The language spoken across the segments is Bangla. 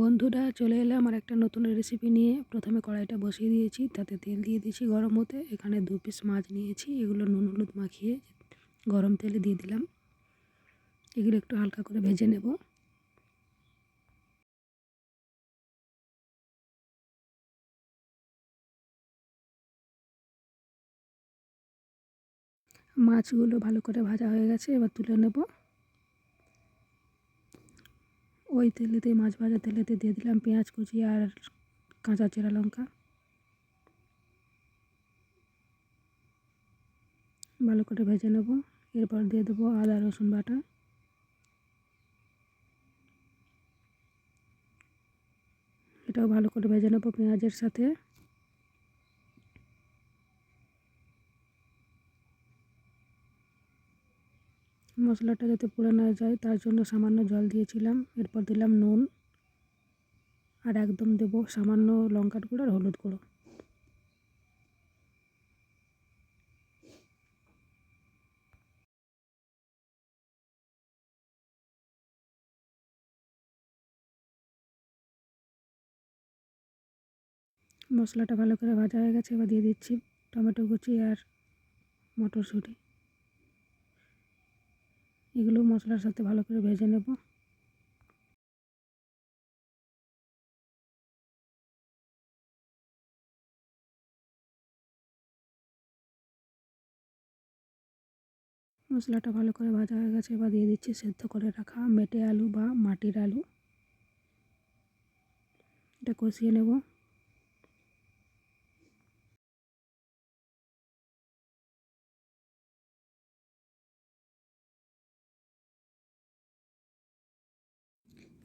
বন্ধুরা, চলে এলাম আর একটা নতুন রেসিপি নিয়ে। প্রথমে কড়াইটা বসিয়ে দিয়েছি, তাতে তেল দিয়ে দিয়েছি গরম হতে। এখানে দু পিস মাছ নিয়েছি, এগুলো নুন হলুদ মাখিয়ে গরম তেলে দিয়ে দিলাম। এগুলো একটু হালকা করে ভেজে নেব। মাছগুলো ভালো করে ভাজা হয়ে গেছে, এবার তুলে নেব। ওই তেলেতে, মাছ ভাজা তেলেতে দিয়ে দিলাম পেঁয়াজ কুচি আর কাঁচা চেরা লঙ্কা। ভালো করে ভেজে নেব। এরপর দিয়ে দেবো আদা, রসুন বাটা। এটাও ভালো করে ভেজে নেব পেঁয়াজের সাথে। মশলাটা যাতে পুড়ে না যায়, তার জন্য সামান্য জল দিয়েছিলাম। এরপর দিলাম নুন আর একদম দেবো সামান্য লঙ্কার গুঁড়ো আর হলুদ গুঁড়ো। মশলাটা ভালো করে ভাজা হয়ে গেছে, এবার দিয়ে দিচ্ছি টমেটো কুচি আর মটরশুঁটি। এগুলো মশলার সাথে ভালো করে ভেজে নেব। মশলাটা ভালো করে ভাজা হয়ে গেছে, এবার দিয়ে দিচ্ছি সেদ্ধ করে রাখা মেটে আলু বা মাটির আলু। এটা কষিয়ে নেব।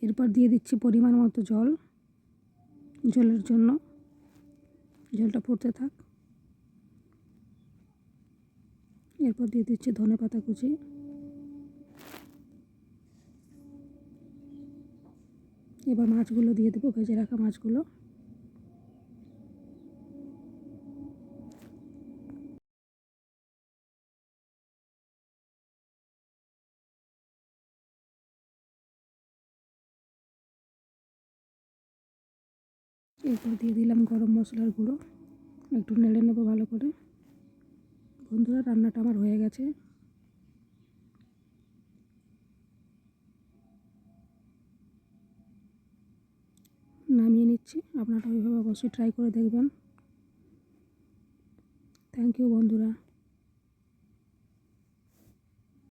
এরপর দিয়ে দিচ্ছি পরিমাণ মতো জল, জলের জন্য। জলটা ফুটতে থাক। এরপর দিয়ে দিচ্ছি ধনে পাতা কুচি। এবার মাছগুলো দিয়ে দেবো, ভেজে রাখা মাছগুলো। এরপর দিয়ে দিলাম গরম মশলার গুঁড়ো। একটু নেড়ে নেব ভালো করে। বন্ধুরা, রান্নাটা আমার হয়ে গেছে। নামিয়ে নিচ্ছি। আপনারা ওইভাবে অবশ্যই ট্রাই করে দেখবেন। থ্যাংক ইউ বন্ধুরা।